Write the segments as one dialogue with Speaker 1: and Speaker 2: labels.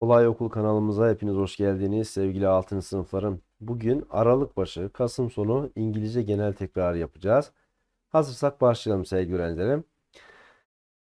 Speaker 1: Olay Okul kanalımıza hepiniz hoş geldiniz sevgili 6. sınıflarım. Bugün Aralık başı, Kasım sonu İngilizce genel tekrar yapacağız. Hazırsak başlayalım sevgili öğrencilerim.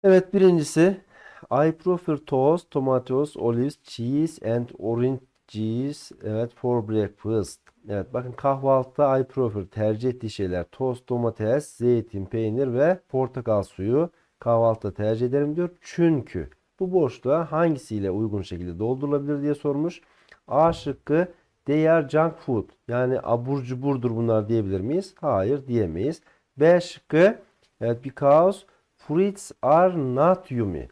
Speaker 1: Evet birincisi I prefer toast, tomatoes, olives, cheese and orange juice evet for breakfast. Evet bakın kahvaltıda I prefer tercih ettiği şeyler tost, domates, zeytin, peynir ve portakal suyu kahvaltıda tercih ederim diyor. Çünkü bu boşluğa hangisiyle uygun şekilde doldurulabilir diye sormuş. A şıkkı are junk food. Yani abur cuburdur bunlar diyebilir miyiz? Hayır diyemeyiz. B şıkkı evet because fruits are not yummy.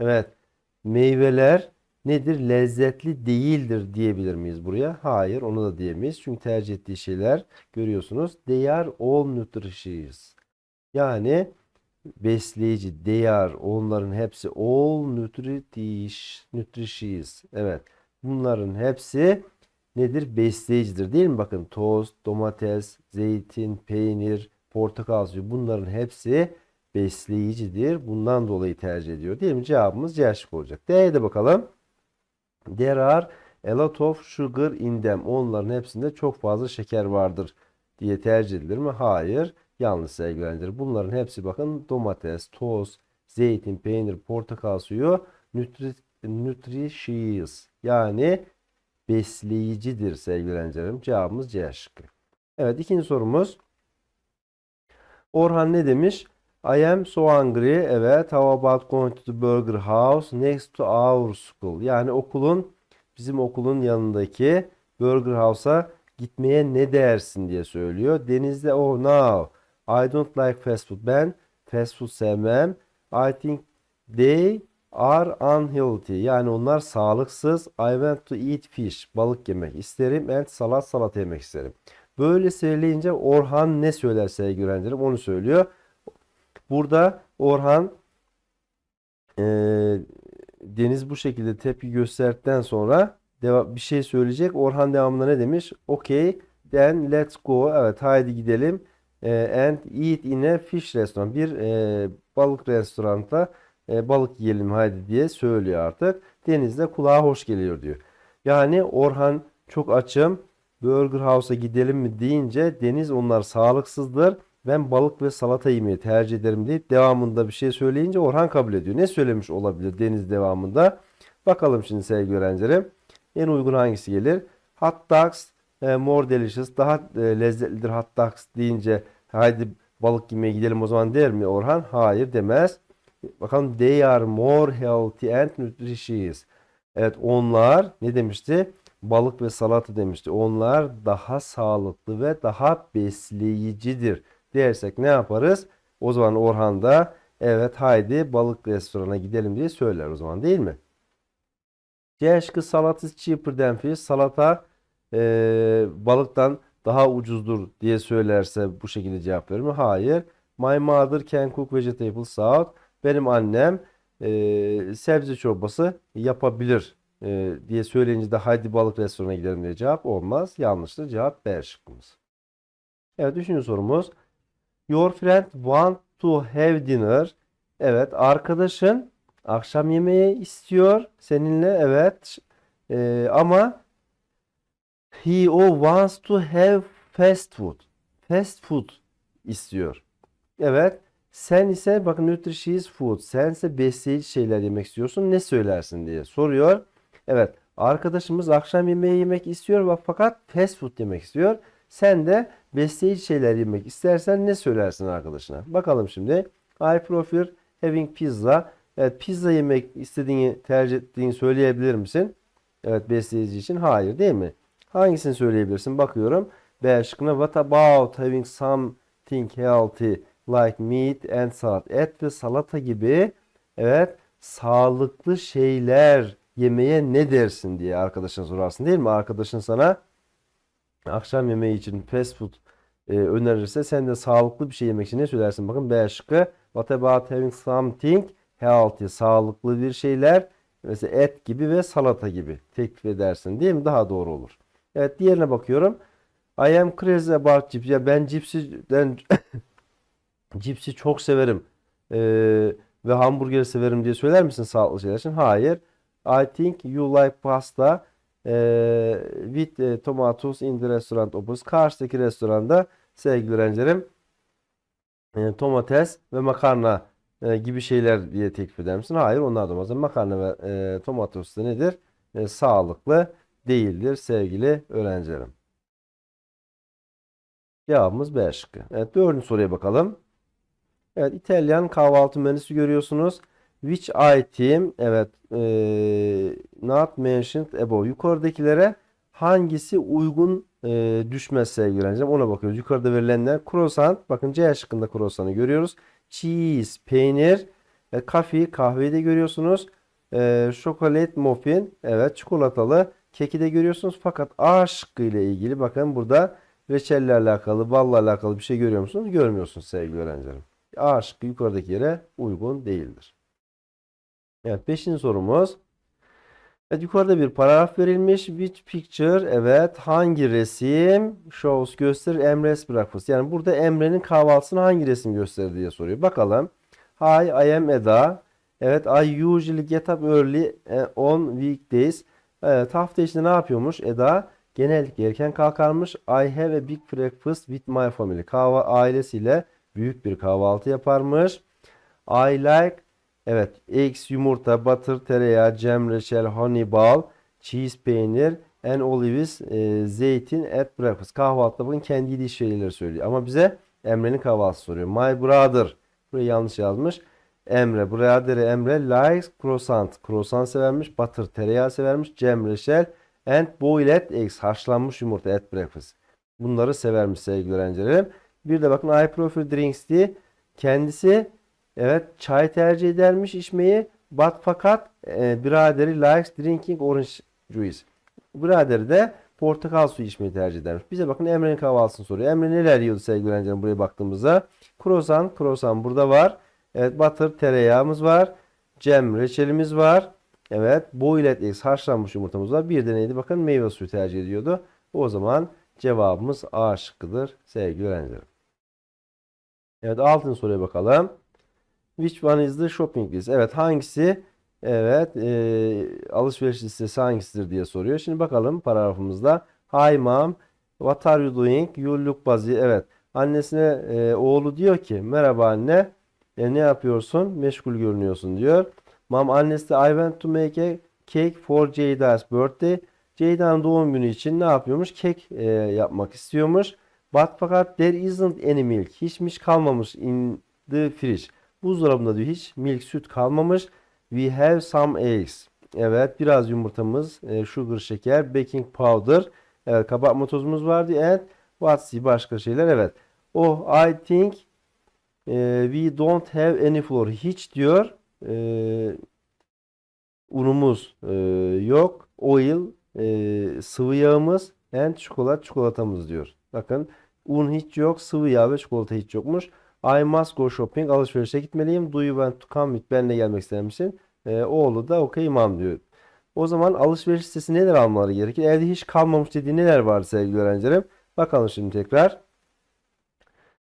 Speaker 1: Evet meyveler nedir? Lezzetli değildir diyebilir miyiz buraya? Hayır onu da diyemeyiz. Çünkü tercih ettiği şeyler görüyorsunuz. They are all nutritious. Yani besleyici, değer, onların hepsi all nutritious, nutritious. Evet. Bunların hepsi nedir? Besleyicidir değil mi? Bakın tost, domates, zeytin, peynir, portakal suyu bunların hepsi besleyicidir. Bundan dolayı tercih ediyor değil mi? Cevabımız C şıkkı olacak. D'ye de bakalım. There are a lot of sugar in them. Onların hepsinde çok fazla şeker vardır diye tercih edilir mi? Hayır. Yanlış sevgili öğrenciler. Bunların hepsi bakın domates, toz, zeytin, peynir, portakal suyu nutri, nutritious yani besleyicidir sevgili öğrencilerim. Cevabımız C şıkkı. Evet ikinci sorumuz. Orhan ne demiş? I am so hungry. Evet. How about going to the burger house next to our school? Yani okulun bizim okulun yanındaki burger house'a gitmeye ne dersin diye söylüyor. Denizde oh no. I don't like fast food. Ben fast food sevmem. I think they are unhealthy. Yani onlar sağlıksız. I want to eat fish. Balık yemek isterim. And salat salata yemek isterim. Böyle söyleyince Orhan ne söyler sevgili onu söylüyor. Burada Orhan e, Deniz bu şekilde tepki gösterdikten sonra deva- bir şey söyleyecek. Orhan devamında ne demiş? Okay, then let's go. Evet, haydi gidelim. E, and eat in a fish restaurant. Bir e, balık restoranda e, balık yiyelim haydi diye söylüyor artık. Deniz de kulağa hoş geliyor diyor. Yani Orhan çok açım. Burger House'a gidelim mi deyince Deniz onlar sağlıksızdır. Ben balık ve salata yemeyi tercih ederim deyip devamında bir şey söyleyince Orhan kabul ediyor. Ne söylemiş olabilir Deniz devamında? Bakalım şimdi sevgili öğrencilerim. En uygun hangisi gelir? Hot dogs e, more delicious. Daha e, lezzetlidir hot dogs deyince haydi balık yemeye gidelim o zaman der mi Orhan? Hayır demez. Bakalım they are more healthy and nutritious. Evet onlar ne demişti? Balık ve salata demişti. Onlar daha sağlıklı ve daha besleyicidir dersek ne yaparız? O zaman Orhan da evet haydi balık restorana gidelim diye söyler o zaman değil mi? C şıkkı salata is cheaper than fish. Salata e, balıktan daha ucuzdur diye söylerse bu şekilde cevap verir mi? Hayır. My mother can cook vegetable salad. Benim annem e, sebze çorbası yapabilir e, diye söyleyince de haydi balık restoranına gidelim diye cevap olmaz. Yanlıştır. Cevap B şıkkımız. Evet üçüncü sorumuz. Your friend want to have dinner. Evet arkadaşın akşam yemeği istiyor seninle evet Ee, ama he o wants to have fast food. Fast food istiyor. Evet sen ise bakın nutritious food. Sen ise besleyici şeyler yemek istiyorsun. Ne söylersin diye soruyor. Evet arkadaşımız akşam yemeği yemek istiyor fakat fast food yemek istiyor. Sen de besleyici şeyler yemek istersen ne söylersin arkadaşına? Bakalım şimdi. I prefer having pizza. Evet pizza yemek istediğini tercih ettiğini söyleyebilir misin? Evet besleyici için hayır değil mi? Hangisini söyleyebilirsin? Bakıyorum. B şıkkına what about having something healthy like meat and salad? Et ve salata gibi evet sağlıklı şeyler yemeye ne dersin diye arkadaşına sorarsın değil mi? Arkadaşın sana akşam yemeği için fast food e, önerirse sen de sağlıklı bir şey yemek için ne söylersin? Bakın B şıkkı. What about having something healthy? Sağlıklı bir şeyler. Mesela et gibi ve salata gibi teklif edersin değil mi? Daha doğru olur. Evet diğerine bakıyorum. I am crazy about chips. Ya ben cipsi, ben cipsi çok severim e, ve hamburger severim diye söyler misin sağlıklı şeyler için? Hayır. I think you like pasta e, with e, tomatoes in the restaurant opposite. Karşıdaki restoranda sevgili öğrencilerim e, domates ve makarna e, gibi şeyler diye teklif eder misin? Hayır onlar da olmaz. Makarna ve e, domates de nedir? E, sağlıklı değildir sevgili öğrencilerim. Cevabımız B şıkkı. Evet dördüncü soruya bakalım. Evet İtalyan kahvaltı menüsü görüyorsunuz. Which item evet e, not mentioned above yukarıdakilere hangisi uygun e, düşmez sevgili öğrencilerim ona bakıyoruz. Yukarıda verilenler croissant bakın C şıkkında croissant'ı görüyoruz. Cheese peynir e, coffee kahveyi de görüyorsunuz. E, chocolate muffin evet çikolatalı keki de görüyorsunuz. Fakat A şıkkı ile ilgili bakın burada reçelle alakalı balla alakalı bir şey görüyor musunuz? Görmüyorsunuz sevgili öğrencilerim. A şıkkı yukarıdaki yere uygun değildir. Evet 5. sorumuz. Evet yukarıda bir paragraf verilmiş. Which picture? Evet hangi resim shows gösterir Emre's breakfast? Yani burada Emre'nin kahvaltısını hangi resim gösterir diye soruyor. Bakalım. Hi I am Eda. Evet I usually get up early eh, on weekdays. Evet hafta içinde ne yapıyormuş Eda? Genellikle erken kalkarmış. I have a big breakfast with my family. Kahva ailesiyle büyük bir kahvaltı yaparmış. I like Evet, eggs, yumurta, butter, tereyağı, cem, reçel, honey, bal, cheese, peynir, and olives, e, zeytin at breakfast. Kahvaltıda bakın kendi yediği şeyleri söylüyor. Ama bize Emre'nin kahvaltısı soruyor. My brother. Burayı yanlış yazmış. Emre, brother Emre likes croissant. Croissant severmiş. Butter, tereyağı severmiş. Cem, reçel, and boiled eggs. Haşlanmış yumurta at breakfast. Bunları severmiş sevgili öğrencilerim. Bir de bakın I prefer drinks diye kendisi Evet çay tercih edermiş içmeyi. But fakat e, biraderi likes drinking orange juice. Biraderi de portakal suyu içmeyi tercih edermiş. Bize bakın Emre'nin kahvaltısını soruyor. Emre neler yiyordu sevgili öğrencilerim buraya baktığımızda. Croissant, croissant burada var. Evet butter tereyağımız var. Cem reçelimiz var. Evet boiled eggs haşlanmış yumurtamız var. Bir de neydi bakın meyve suyu tercih ediyordu. O zaman cevabımız A şıkkıdır sevgili öğrencilerim. Evet altın soruya bakalım. Which one is the shopping list? Evet hangisi? Evet e, alışveriş listesi hangisidir diye soruyor. Şimdi bakalım paragrafımızda. Hi mom, what are you doing? You look busy. Evet annesine e, oğlu diyor ki merhaba anne e, ne yapıyorsun? Meşgul görünüyorsun diyor. Mom annesi I want to make a cake for Jada's birthday. Jada'nın doğum günü için ne yapıyormuş? Kek e, yapmak istiyormuş. But fakat there isn't any milk. Hiç milk kalmamış in the fridge. Buzdolabında diyor hiç milk süt kalmamış. We have some eggs. Evet biraz yumurtamız, e, sugar şeker, baking powder. Evet kabartma tozumuz vardı. And what's başka şeyler? Evet. Oh I think e, we don't have any flour. Hiç diyor e, unumuz e, yok. Oil e, sıvı yağımız and çikolat çikolatamız diyor. Bakın un hiç yok, sıvı yağ ve çikolata hiç yokmuş. I must go shopping. Alışverişe gitmeliyim. Do you want to come with? Benimle gelmek ister misin? Ee, oğlu da okey imam diyor. O zaman alışveriş listesi neler almaları gerekir? Evde hiç kalmamış dediği neler var sevgili öğrencilerim? Bakalım şimdi tekrar.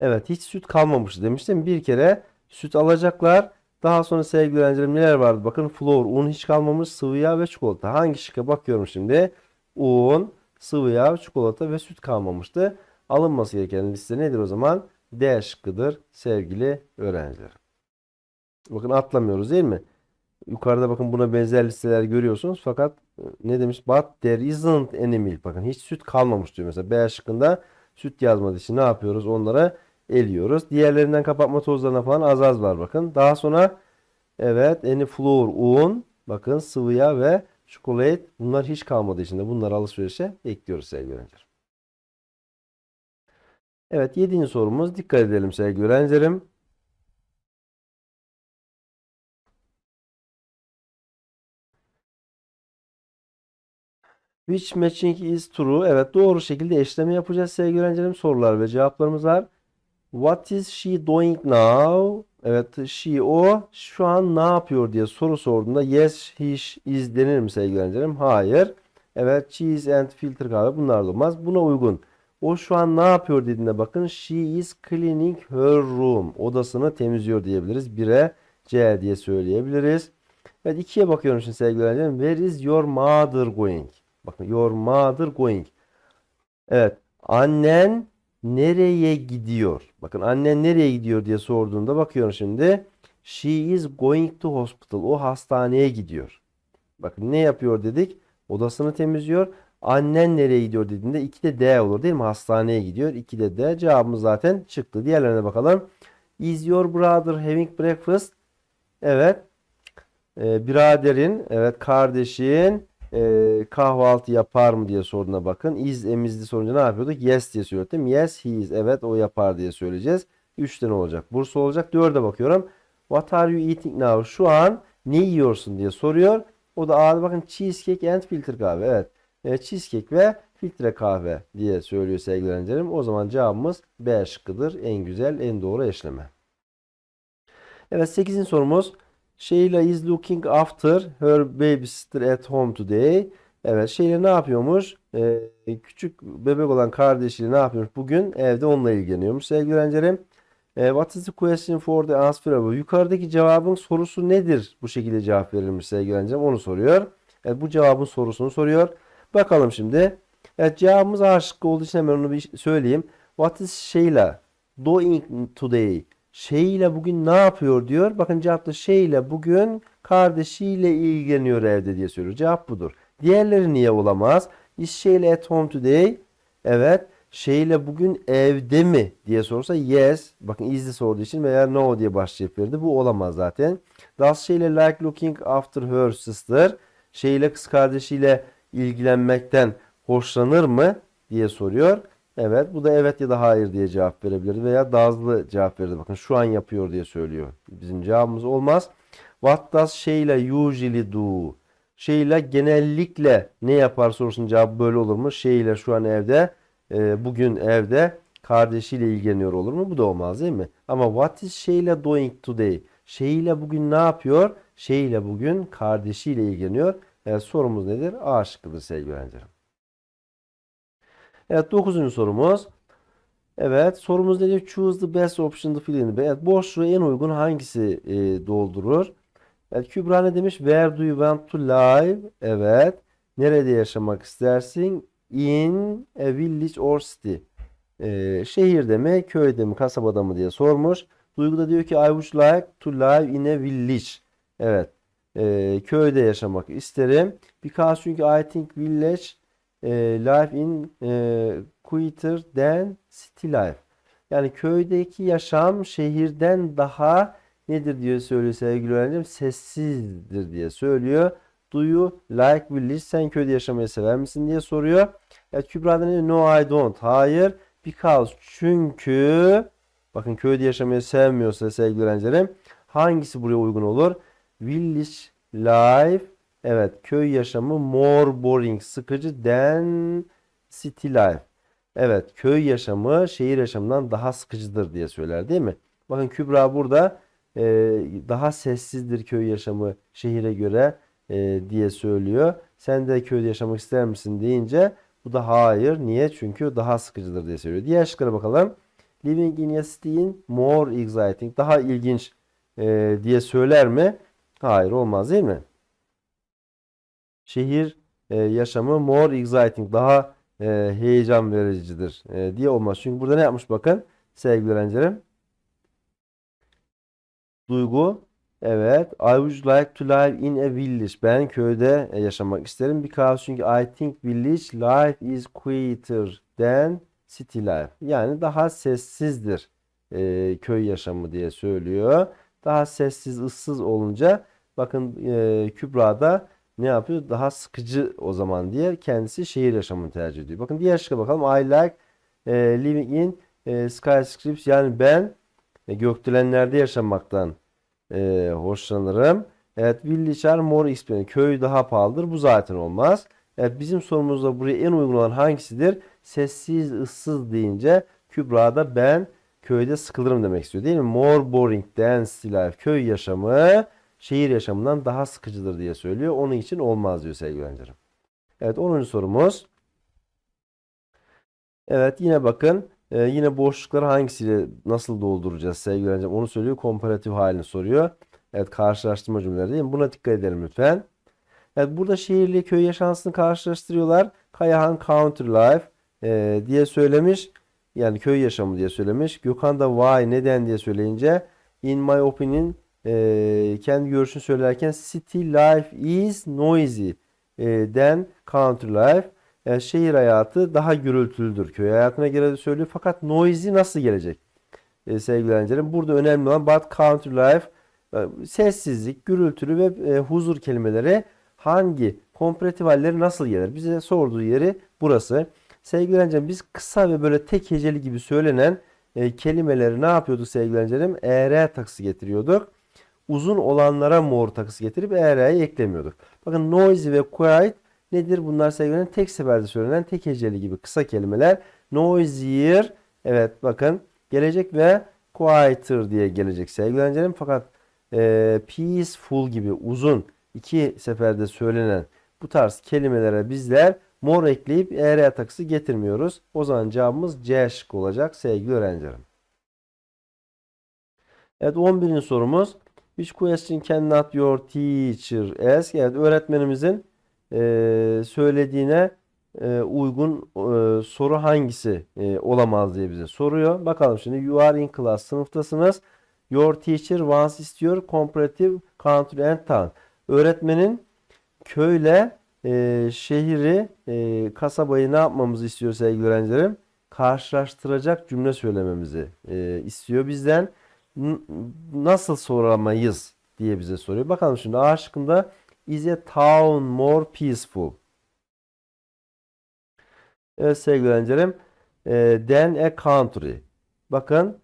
Speaker 1: Evet hiç süt kalmamış demiştim. Bir kere süt alacaklar. Daha sonra sevgili öğrencilerim neler vardı? Bakın flour, un hiç kalmamış, sıvı yağ ve çikolata. Hangi şıkka bakıyorum şimdi? Un, sıvı yağ, çikolata ve süt kalmamıştı. Alınması gereken liste nedir o zaman? D şıkkıdır sevgili öğrenciler. Bakın atlamıyoruz değil mi? Yukarıda bakın buna benzer listeler görüyorsunuz. Fakat e, ne demiş? But there isn't any milk. Bakın hiç süt kalmamış diyor. Mesela B şıkkında süt yazmadığı için ne yapıyoruz? Onlara eliyoruz. Diğerlerinden kapatma tozlarına falan az az var bakın. Daha sonra evet any flour, un, bakın sıvı yağ ve çikolat bunlar hiç kalmadığı için de bunları alışverişe ekliyoruz sevgili öğrenciler. Evet, yedinci sorumuz. Dikkat edelim sevgili öğrencilerim. Which matching is true? Evet, doğru şekilde eşleme yapacağız sevgili öğrencilerim. Sorular ve cevaplarımız var. What is she doing now? Evet, she o şu an ne yapıyor diye soru sorduğunda yes, he is denir mi sevgili öğrencilerim? Hayır. Evet, cheese and filter kahve bunlar da olmaz. Buna uygun O şu an ne yapıyor dediğine bakın. She is cleaning her room. Odasını temizliyor diyebiliriz. 1'e C diye söyleyebiliriz. Evet ikiye bakıyorum şimdi sevgili öğrencilerim. Where is your mother going? Bakın your mother going. Evet. Annen nereye gidiyor? Bakın annen nereye gidiyor diye sorduğunda bakıyorum şimdi. She is going to hospital. O hastaneye gidiyor. Bakın ne yapıyor dedik? Odasını temizliyor. Annen nereye gidiyor dediğinde 2 de D olur değil mi? Hastaneye gidiyor. 2 de D. Cevabımız zaten çıktı. Diğerlerine bakalım. Is your brother having breakfast? Evet. Ee, biraderin, evet kardeşin e, kahvaltı yapar mı diye sorduğuna bakın. Is emizli sorunca ne yapıyorduk? Yes diye mi? Yes he is. Evet o yapar diye söyleyeceğiz. 3 tane olacak. Bursa olacak. 4'e bakıyorum. What are you eating now? Şu an ne yiyorsun diye soruyor. O da A'da bakın cheesecake and filtre kahve. Evet. E, cheesecake ve filtre kahve diye söylüyor sevgili öğrencilerim. O zaman cevabımız B şıkkıdır. En güzel, en doğru eşleme. Evet 8. sorumuz. Sheila is looking after her babysitter at home today. Evet Sheila ne yapıyormuş? Ee, küçük bebek olan kardeşiyle ne yapıyormuş? Bugün evde onunla ilgileniyormuş sevgili öğrencilerim. Ee, what is the question for the answer? Yukarıdaki cevabın sorusu nedir? Bu şekilde cevap verilmiş sevgili öğrencilerim. Onu soruyor. Evet, bu cevabın sorusunu soruyor. Bakalım şimdi. Evet cevabımız A şıkkı olduğu için hemen onu bir söyleyeyim. What is Sheila doing today? Şeyle bugün ne yapıyor diyor. Bakın cevapta şeyle bugün kardeşiyle ilgileniyor evde diye söylüyor. Cevap budur. Diğerleri niye olamaz? Is şeyle at home today? Evet. Şeyle bugün evde mi diye sorsa yes. Bakın is'li sorduğu için veya no diye başlayıp verdi. Bu olamaz zaten. Does şeyle like looking after her sister? Şeyle kız kardeşiyle ilgilenmekten hoşlanır mı diye soruyor. Evet bu da evet ya da hayır diye cevap verebilirdi veya does'lı cevap verirdi. Bakın şu an yapıyor diye söylüyor. Bizim cevabımız olmaz. What does Sheila usually do? Sheila genellikle ne yapar sorusunun cevabı böyle olur mu? Sheila şu an evde, e, bugün evde kardeşiyle ilgileniyor olur mu? Bu da olmaz değil mi? Ama what is Sheila doing today? Sheila bugün ne yapıyor? Sheila bugün kardeşiyle ilgileniyor. Evet, sorumuz nedir? A şıkkıdır sevgili öğrencilerim. Evet 9. sorumuz. Evet sorumuz ne diyor? Choose the best option to fill in. Evet boşluğu en uygun hangisi e, doldurur? Evet Kübra ne demiş? Where do you want to live? Evet. Nerede yaşamak istersin? In a village or city. E, şehirde mi, köyde mi, kasabada mı diye sormuş. Duygu da diyor ki I would like to live in a village. Evet. E, köyde yaşamak isterim. Because çünkü I think village life in e, quicker than city life. Yani köydeki yaşam şehirden daha nedir diye söylüyor sevgili öğrencim? Sessizdir diye söylüyor. Do you like village? Sen köyde yaşamayı sever misin diye soruyor. Evet Kübra da ne? No I don't. Hayır. Because çünkü bakın köyde yaşamayı sevmiyorsa sevgili öğrencilerim hangisi buraya uygun olur? Village life Evet, köy yaşamı more boring, sıkıcı than city life. Evet, köy yaşamı şehir yaşamından daha sıkıcıdır diye söyler değil mi? Bakın Kübra burada e, daha sessizdir köy yaşamı şehire göre e, diye söylüyor. Sen de köyde yaşamak ister misin deyince bu da hayır. Niye? Çünkü daha sıkıcıdır diye söylüyor. Diğer şıklara bakalım. Living in a city more exciting. Daha ilginç e, diye söyler mi? Hayır olmaz değil mi? Şehir e, yaşamı more exciting, daha e, heyecan vericidir e, diye olmaz. Çünkü burada ne yapmış bakın sevgili öğrencilerim. Duygu evet I would like to live in a village. Ben köyde e, yaşamak isterim. Because çünkü I think village life is quieter than city life. Yani daha sessizdir e, köy yaşamı diye söylüyor. Daha sessiz, ıssız olunca bakın e, Kübra'da ne yapıyor? Daha sıkıcı o zaman diye kendisi şehir yaşamını tercih ediyor. Bakın diğer şıkka bakalım. I like e, living in e, skyscrapers. Yani ben e, gökdelenlerde yaşamaktan e, hoşlanırım. Evet, village are more expensive. Köy daha pahalıdır. Bu zaten olmaz. Evet, bizim sorumuzda buraya en uygun olan hangisidir? Sessiz, ıssız deyince Kübra'da ben köyde sıkılırım demek istiyor değil mi? More boring city life. Köy yaşamı şehir yaşamından daha sıkıcıdır diye söylüyor. Onun için olmaz diyor sevgili öğrencilerim. Evet 10. sorumuz. Evet yine bakın e, yine boşlukları hangisiyle nasıl dolduracağız sevgili öğrencim onu söylüyor. Komparatif halini soruyor. Evet karşılaştırma cümleleri değil mi? Buna dikkat edelim lütfen. Evet burada şehirli köy yaşantısını karşılaştırıyorlar. Kayahan Country Life e, diye söylemiş. Yani köy yaşamı diye söylemiş. Gökhan da why neden diye söyleyince in my opinion e, kendi görüşünü söylerken city life is noisy e, than country life. Yani şehir hayatı daha gürültülüdür. Köy hayatına göre de söylüyor. Fakat noisy nasıl gelecek? E, sevgili öğrencilerim. Burada önemli olan but country life e, sessizlik, gürültülü ve e, huzur kelimeleri hangi komparatif halleri nasıl gelir? Bize sorduğu yeri burası. Sevgili öğrencilerim biz kısa ve böyle tek heceli gibi söylenen e, kelimeleri ne yapıyorduk sevgili öğrencilerim? ER takısı getiriyorduk. Uzun olanlara mor takısı getirip ER'yi eklemiyorduk. Bakın noisy ve quiet nedir? Bunlar öğrencilerim tek seferde söylenen tek heceli gibi kısa kelimeler. Noisier evet bakın gelecek ve quieter diye gelecek sevgili öğrencilerim. Fakat e, peaceful gibi uzun iki seferde söylenen bu tarz kelimelere bizler mor ekleyip er takısı getirmiyoruz. O zaman cevabımız C şıkkı olacak sevgili öğrencilerim. Evet 11. sorumuz. Which question cannot your teacher ask? Evet öğretmenimizin e, söylediğine e, uygun e, soru hangisi e, olamaz diye bize soruyor. Bakalım şimdi you are in class sınıftasınız. Your teacher wants istiyor comparative country and town. Öğretmenin köyle e, şehri, e, kasabayı ne yapmamızı istiyor sevgili öğrencilerim? Karşılaştıracak cümle söylememizi e, istiyor bizden. Nasıl soramayız diye bize soruyor. Bakalım şimdi A şıkkında is a town more peaceful? Evet sevgili öğrencilerim e, than a country. Bakın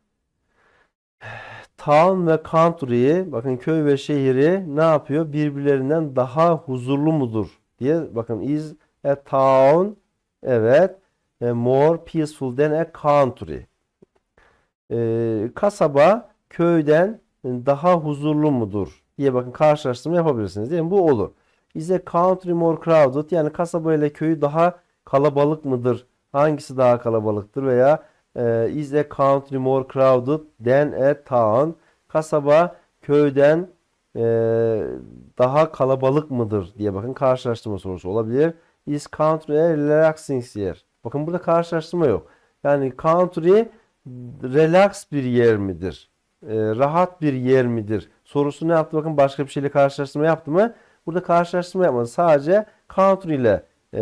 Speaker 1: town ve country'yi bakın köy ve şehri ne yapıyor? Birbirlerinden daha huzurlu mudur diye bakın is a town evet e, more peaceful than a country. E, kasaba köyden daha huzurlu mudur diye bakın karşılaştırma yapabilirsiniz değil mi? Bu olur. Is a country more crowded yani kasaba ile köyü daha kalabalık mıdır? Hangisi daha kalabalıktır veya e, is a country more crowded than a town? Kasaba köyden e, daha kalabalık mıdır diye bakın karşılaştırma sorusu olabilir. Is country a relaxing yer? Bakın burada karşılaştırma yok. Yani country relax bir yer midir? E, rahat bir yer midir? Sorusu ne yaptı? Bakın başka bir şeyle karşılaştırma yaptı mı? Burada karşılaştırma yapmadı. Sadece country ile e,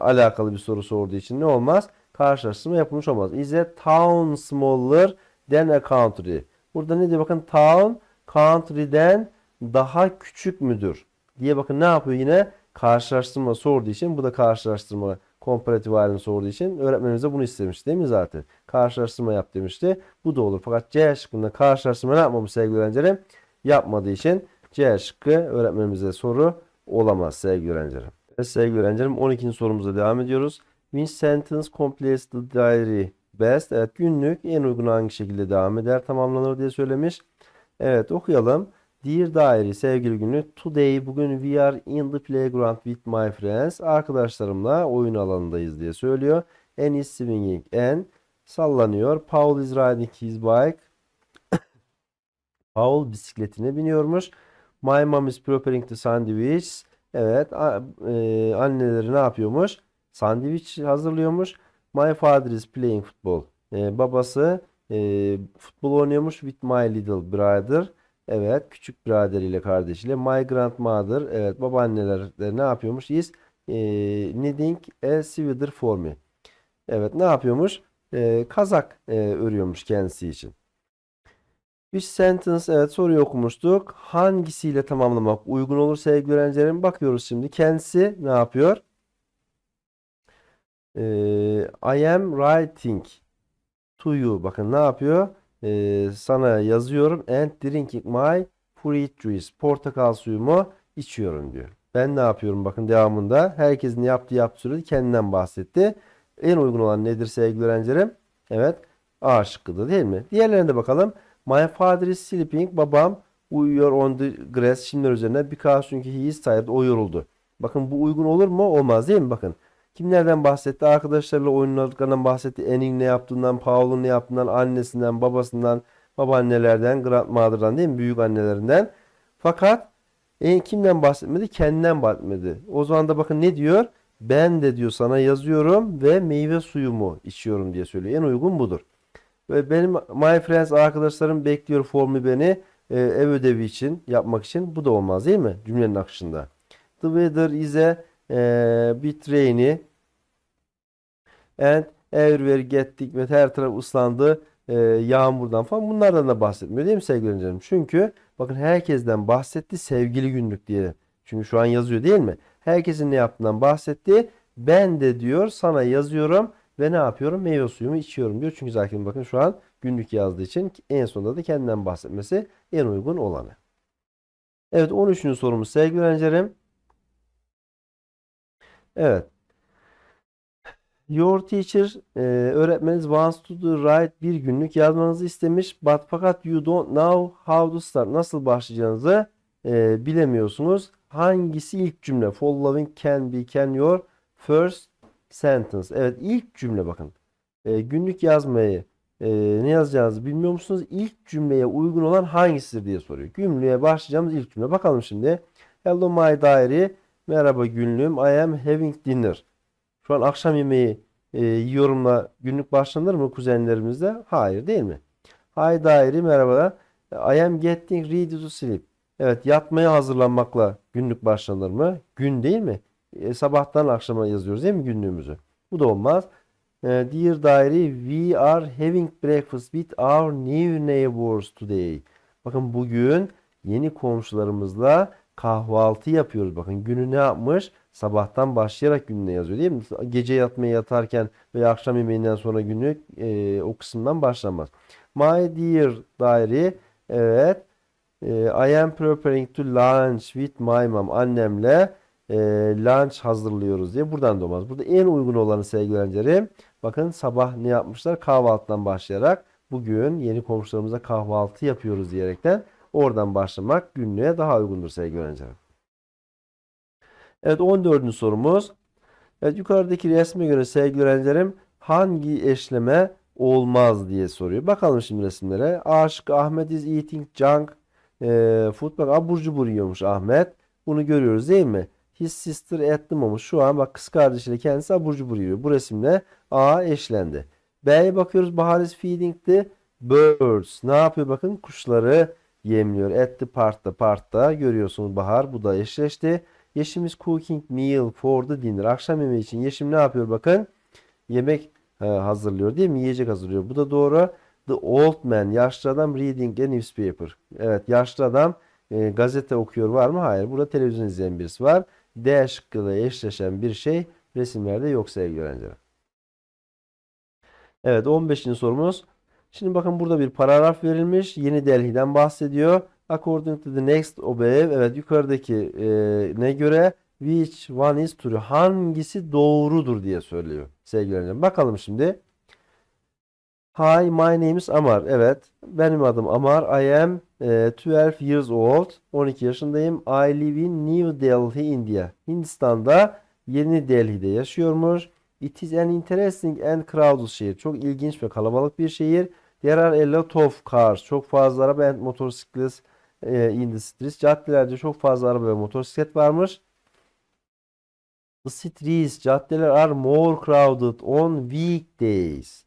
Speaker 1: alakalı bir soru sorduğu için ne olmaz? Karşılaştırma yapılmış olmaz. Is a town smaller than a country? Burada ne diyor? Bakın town country'den daha küçük müdür? Diye bakın ne yapıyor yine? Karşılaştırma sorduğu için bu da karşılaştırma komparatif halini sorduğu için öğretmenimiz de bunu istemiş değil mi zaten? Karşılaştırma yap demişti. Bu da olur. Fakat C şıkkında karşılaştırma ne yapmamış sevgili öğrencilerim? Yapmadığı için C şıkkı öğretmenimize soru olamaz sevgili öğrencilerim. Evet sevgili öğrencilerim 12. sorumuza devam ediyoruz. Which sentence completes the diary best? Evet günlük en uygun hangi şekilde devam eder tamamlanır diye söylemiş. Evet okuyalım. Dear Diary sevgili günlük. Today bugün we are in the playground with my friends. Arkadaşlarımla oyun alanındayız diye söylüyor. Anne is swinging. Anne sallanıyor. Paul is riding his bike. Paul bisikletine biniyormuş. My mom is preparing the sandwich. Evet e, anneleri ne yapıyormuş? Sandviç hazırlıyormuş. My father is playing football. E, babası e, futbol oynuyormuş with my little brother. Evet, küçük biraderiyle kardeşiyle. My grandmother, evet babaanneler de ne yapıyormuş? Is e, knitting a sweater for me. Evet, ne yapıyormuş? E, kazak e, örüyormuş kendisi için. Which sentence, evet soruyu okumuştuk. Hangisiyle tamamlamak uygun olur sevgili öğrencilerim? Bakıyoruz şimdi. Kendisi ne yapıyor? E, I am writing to you. Bakın ne yapıyor? Ee, sana yazıyorum and drinking my fruit juice. Portakal suyumu içiyorum diyor. Ben ne yapıyorum? Bakın devamında herkesin yaptığı yaptığı kendinden bahsetti. En uygun olan nedir sevgili öğrencilerim? Evet. A şıkkıdır değil mi? Diğerlerine de bakalım. My father is sleeping. Babam uyuyor on the grass. Şimdiler üzerine because çünkü he is tired. O yoruldu. Bakın bu uygun olur mu? Olmaz değil mi? Bakın. Kimlerden bahsetti? Arkadaşlarıyla oynadıklarından bahsetti. En'in ne yaptığından, Paul'un ne yaptığından, annesinden, babasından, babaannelerden, grandmother'dan değil mi? Büyük annelerinden. Fakat en kimden bahsetmedi? Kendinden bahsetmedi. O zaman da bakın ne diyor? Ben de diyor sana yazıyorum ve meyve suyumu içiyorum diye söylüyor. En uygun budur. Ve benim my friends arkadaşlarım bekliyor formu beni e, ev ödevi için yapmak için. Bu da olmaz değil mi? Cümlenin akışında. The weather is a e, bit rainy and everywhere gettik ve her taraf ıslandı e, yağmurdan falan bunlardan da bahsetmiyor değil mi sevgili öğrencilerim? Çünkü bakın herkesten bahsetti sevgili günlük diye. Çünkü şu an yazıyor değil mi? Herkesin ne yaptığından bahsetti. Ben de diyor sana yazıyorum ve ne yapıyorum? Meyve suyumu içiyorum diyor. Çünkü zaten bakın şu an günlük yazdığı için en sonunda da kendinden bahsetmesi en uygun olanı. Evet 13. sorumuz sevgili öğrencilerim. Evet. Your teacher, e, öğretmeniniz wants to do write bir günlük yazmanızı istemiş. But fakat you don't know how to start. Nasıl başlayacağınızı e, bilemiyorsunuz. Hangisi ilk cümle? Following can be can your first sentence. Evet ilk cümle bakın. E, günlük yazmayı e, ne yazacağınızı bilmiyor musunuz? İlk cümleye uygun olan hangisidir diye soruyor. Cümleye başlayacağımız ilk cümle. Bakalım şimdi. Hello my diary. Merhaba günlüğüm. I am having dinner. Şu an akşam yemeği e, yiyorumla günlük başlanır mı kuzenlerimizde? Hayır değil mi? Hi diary merhaba. I am getting ready to sleep. Evet yatmaya hazırlanmakla günlük başlanır mı? Gün değil mi? E, sabahtan akşama yazıyoruz değil mi günlüğümüzü? Bu da olmaz. E, Dear diary we are having breakfast with our new neighbors today. Bakın bugün yeni komşularımızla kahvaltı yapıyoruz. Bakın günü ne yapmış? Sabahtan başlayarak gününe yazıyor değil mi? Gece yatmaya yatarken veya akşam yemeğinden sonra günlük e, o kısımdan başlanmaz. My dear diary evet e, I am preparing to lunch with my mom. Annemle e, lunch hazırlıyoruz diye buradan da olmaz. Burada en uygun olanı sevgili öğrencilerim. Bakın sabah ne yapmışlar? Kahvaltıdan başlayarak bugün yeni komşularımıza kahvaltı yapıyoruz diyerekten oradan başlamak günlüğe daha uygundur sevgili öğrencilerim. Evet 14. sorumuz. Evet yukarıdaki resme göre sevgili öğrencilerim hangi eşleme olmaz diye soruyor. Bakalım şimdi resimlere. A şıkkı Ahmet is eating junk e, food. Bak abur cubur yiyormuş Ahmet. Bunu görüyoruz değil mi? His sister at the moment. Şu an bak kız kardeşiyle kendisi abur cubur yiyor. Bu resimle A eşlendi. B'ye bakıyoruz. Bahar is feeding the birds. Ne yapıyor bakın? Kuşları yemliyor. At the park'ta parkta görüyorsunuz Bahar. Bu da eşleşti. Yeşim is cooking meal for the dinner. Akşam yemeği için Yeşim ne yapıyor bakın? Yemek e, hazırlıyor değil mi? Yiyecek hazırlıyor. Bu da doğru. The old man. Yaşlı adam reading a newspaper. Evet yaşlı adam e, gazete okuyor var mı? Hayır. Burada televizyon izleyen birisi var. D şıkkıyla eşleşen bir şey resimlerde yok sevgili öğrenciler. Evet 15. sorumuz. Şimdi bakın burada bir paragraf verilmiş. Yeni Delhi'den bahsediyor. According to the next above. Evet yukarıdaki e, ne göre which one is true? Hangisi doğrudur diye söylüyor sevgili öğrenciler. Bakalım şimdi. Hi, my name is Amar. Evet, benim adım Amar. I am e, 12 years old. 12 yaşındayım. I live in New Delhi, India. Hindistan'da Yeni Delhi'de yaşıyormuş. It is an interesting and crowded şehir. Çok ilginç ve kalabalık bir şehir. There are a lot of cars. Çok fazla araba and motorcycles e, in the streets. Caddelerde çok fazla araba ve motosiklet varmış. The streets, caddeler are more crowded on weekdays.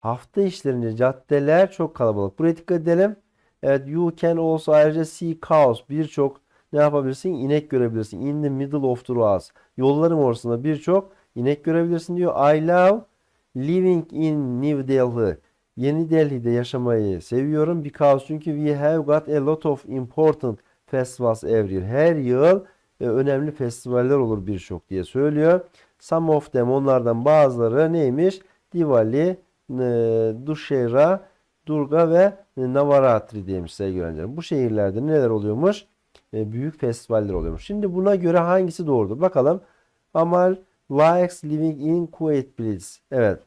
Speaker 1: Hafta işlerinde caddeler çok kalabalık. Buraya dikkat edelim. Evet, you can also ayrıca see cows. Birçok ne yapabilirsin? İnek görebilirsin. In the middle of the roads. Yolların ortasında birçok inek görebilirsin diyor. I love living in New Delhi. Yeni Delhi'de yaşamayı seviyorum. Because çünkü we have got a lot of important festivals every year. Her yıl e, önemli festivaller olur birçok diye söylüyor. Some of them onlardan bazıları neymiş? Diwali, e, Dussehra, Durga ve Navaratri demiş sevgili öğrencilerim. Bu şehirlerde neler oluyormuş? E, büyük festivaller oluyormuş. Şimdi buna göre hangisi doğrudur? Bakalım. Amar likes living in quiet place. Evet.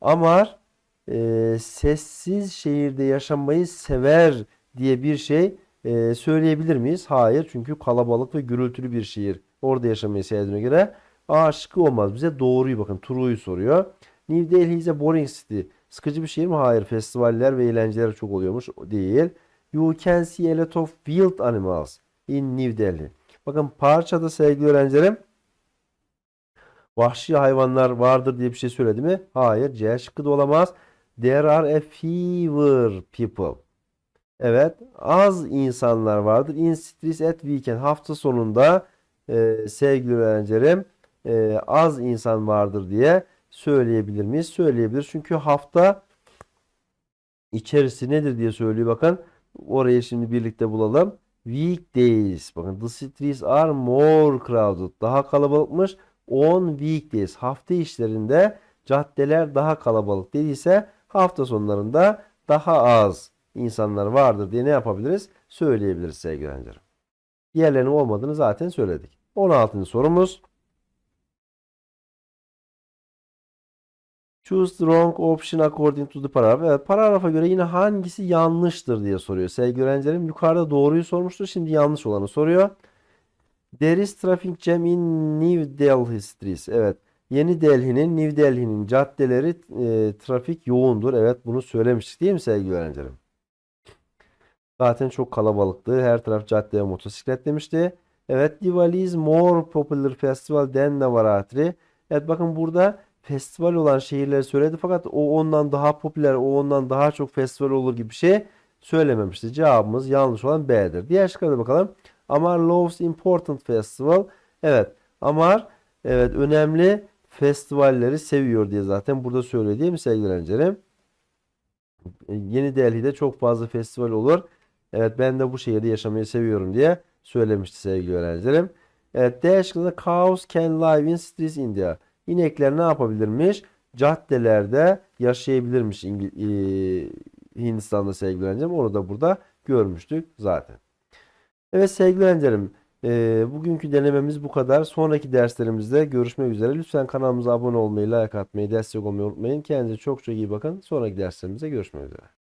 Speaker 1: Amar e, sessiz şehirde yaşamayı sever diye bir şey e, söyleyebilir miyiz? Hayır. Çünkü kalabalık ve gürültülü bir şehir. Orada yaşamayı sevdiğine göre A şıkkı olmaz. Bize doğruyu bakın. True'yu soruyor. New Delhi is boring city. Sıkıcı bir şehir mi? Hayır. Festivaller ve eğlenceler çok oluyormuş. Değil. You can see a lot of wild animals in New Delhi. Bakın parçada sevgili öğrencilerim vahşi hayvanlar vardır diye bir şey söyledi mi? Hayır. C şıkkı da olamaz. There are a fewer people. Evet. Az insanlar vardır. In streets at weekend. Hafta sonunda e, sevgili öğrencilerim e, az insan vardır diye söyleyebilir miyiz? Söyleyebilir. Çünkü hafta içerisi nedir diye söylüyor. Bakın orayı şimdi birlikte bulalım. Weekdays. Bakın the streets are more crowded. Daha kalabalıkmış. On weekdays. Hafta işlerinde caddeler daha kalabalık dediyse hafta sonlarında daha az insanlar vardır diye ne yapabiliriz? Söyleyebiliriz sevgili öğrencilerim. Diğerlerinin olmadığını zaten söyledik. 16. sorumuz. Choose the wrong option according to the paragraph. Evet, paragrafa göre yine hangisi yanlıştır diye soruyor. Sevgili öğrencilerim yukarıda doğruyu sormuştur. Şimdi yanlış olanı soruyor. There is traffic jam in New Delhi streets. Evet. Yeni Delhi'nin, New Delhi'nin caddeleri e, trafik yoğundur. Evet bunu söylemiştik değil mi sevgili öğrencilerim? Zaten çok kalabalıktı. Her taraf cadde ve motosiklet demişti. Evet, Diwali is more popular festival than Navaratri. Evet bakın burada festival olan şehirleri söyledi fakat o ondan daha popüler, o ondan daha çok festival olur gibi bir şey söylememişti. Cevabımız yanlış olan B'dir. Diğer şıklara bakalım. Amar loves important festival. Evet, Amar evet önemli festivalleri seviyor diye zaten burada mi sevgili öğrencilerim? Yeni Delhi'de çok fazla festival olur. Evet ben de bu şehirde yaşamayı seviyorum diye söylemişti sevgili öğrencilerim. Evet D şıkkında cows can live in streets India. İnekler ne yapabilirmiş? Caddelerde yaşayabilirmiş İngil e, Hindistan'da sevgili öğrencilerim. Onu da burada görmüştük zaten. Evet sevgili öğrencilerim e, bugünkü denememiz bu kadar. Sonraki derslerimizde görüşmek üzere. Lütfen kanalımıza abone olmayı, like atmayı, destek olmayı unutmayın. Kendinize çok çok iyi bakın. Sonraki derslerimizde görüşmek üzere.